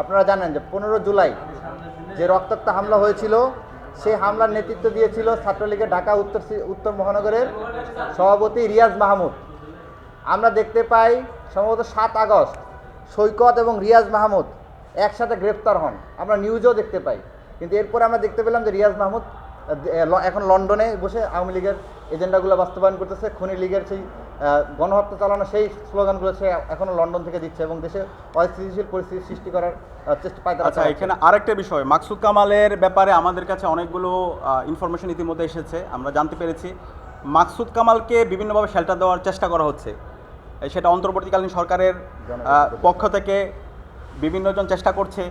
আপনারা জানেন যে পনেরো জুলাই যে রক্তাক্ত হামলা হয়েছিল, সেই হামলার নেতৃত্ব দিয়েছিল ছাত্রলীগের ঢাকা, উত্তর উত্তর মহানগরের সভাপতি রিয়াজ মাহমুদ। আমরা দেখতে পাই সম্ভবত সাত আগস্ট সৈকত এবং রিয়াজ মাহমুদ একসাথে গ্রেপ্তার হন। আমরা নিউজেও দেখতে পাই। কিন্তু এরপরে আমরা দেখতে পেলাম যে রিয়াজ মাহমুদ এখন লন্ডনে বসে আওয়ামী লীগের এজেন্ডাগুলো বাস্তবায়ন করতেছে, খনি লীগের সেই গণহত্যা চালানো সেই স্লোগানগুলো সে এখনও লন্ডন থেকে দিচ্ছে এবং দেশে অস্থিতিশীল পরিস্থিতি সৃষ্টি করার চেষ্টা পায় আচ্ছা এখানে আরেকটা বিষয় মাকসুদ কামালের ব্যাপারে আমাদের কাছে অনেকগুলো ইনফরমেশন ইতিমধ্যে এসেছে আমরা জানতে পেরেছি। মাকসুদ কামালকে বিভিন্নভাবে শেল্টার দেওয়ার চেষ্টা করা হচ্ছে। সেটা অন্তর্বর্তীকালীন সরকারের পক্ষ থেকে বিভিন্নজন চেষ্টা করছে।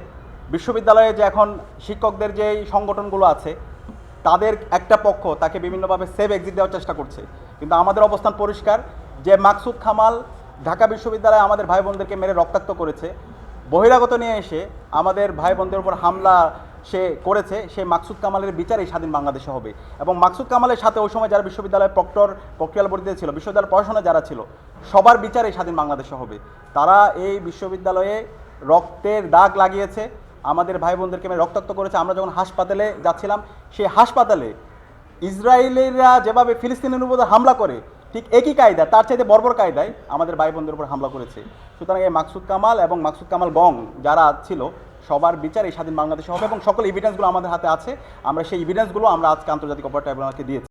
বিশ্ববিদ্যালয়ে যে এখন শিক্ষকদের যে সংগঠনগুলো আছে তাদের একটা পক্ষ তাকে বিভিন্নভাবে সেভ এক্সিট দেওয়ার চেষ্টা করছে। কিন্তু আমাদের অবস্থান পরিষ্কার যে মাকসুদ খামাল ঢাকা বিশ্ববিদ্যালয়ে আমাদের ভাই বোনদেরকে মেরে রক্তাক্ত করেছে, বহিরাগত নিয়ে এসে আমাদের ভাই বোনদের উপর হামলা সে করেছে, সেই মাকসুদ কামালের বিচারই স্বাধীন বাংলাদেশে হবে। এবং মাকসুদ কামালের সাথে ওই সময় যারা বিশ্ববিদ্যালয়ের প্রক্টর প্রক্রিয়াল বর্তিতে ছিল, বিশ্ববিদ্যালয়ের পড়াশোনা যারা ছিল, সবার বিচারই স্বাধীন বাংলাদেশে হবে। তারা এই বিশ্ববিদ্যালয়ে রক্তের দাগ লাগিয়েছে, আমাদের ভাই বোনদেরকে রক্তাক্ত করেছে। আমরা যখন হাসপাতালে যাচ্ছিলাম, সেই হাসপাতালে ইসরায়েলিরা যেভাবে ফিলিস্তিনের উপর হামলা করে ঠিক একই কায়দা, তার চাইতে বর্বর কায়দায় আমাদের ভাই বোনদের উপর হামলা করেছে। সুতরাং এই মাকসুদ কামাল এবং মাকসুদ কামাল বং যারা ছিল, সবার বিচার এই স্বাধীন বাংলাদেশে হবে এবং সকল এভিডেন্সগুলো আমাদের হাতে আছে। আমরা সেই এভিডেন্সগুলো আমরা আজকে আন্তর্জাতিক অপরাধ ট্রাইব্যুনালকে দিয়েছি।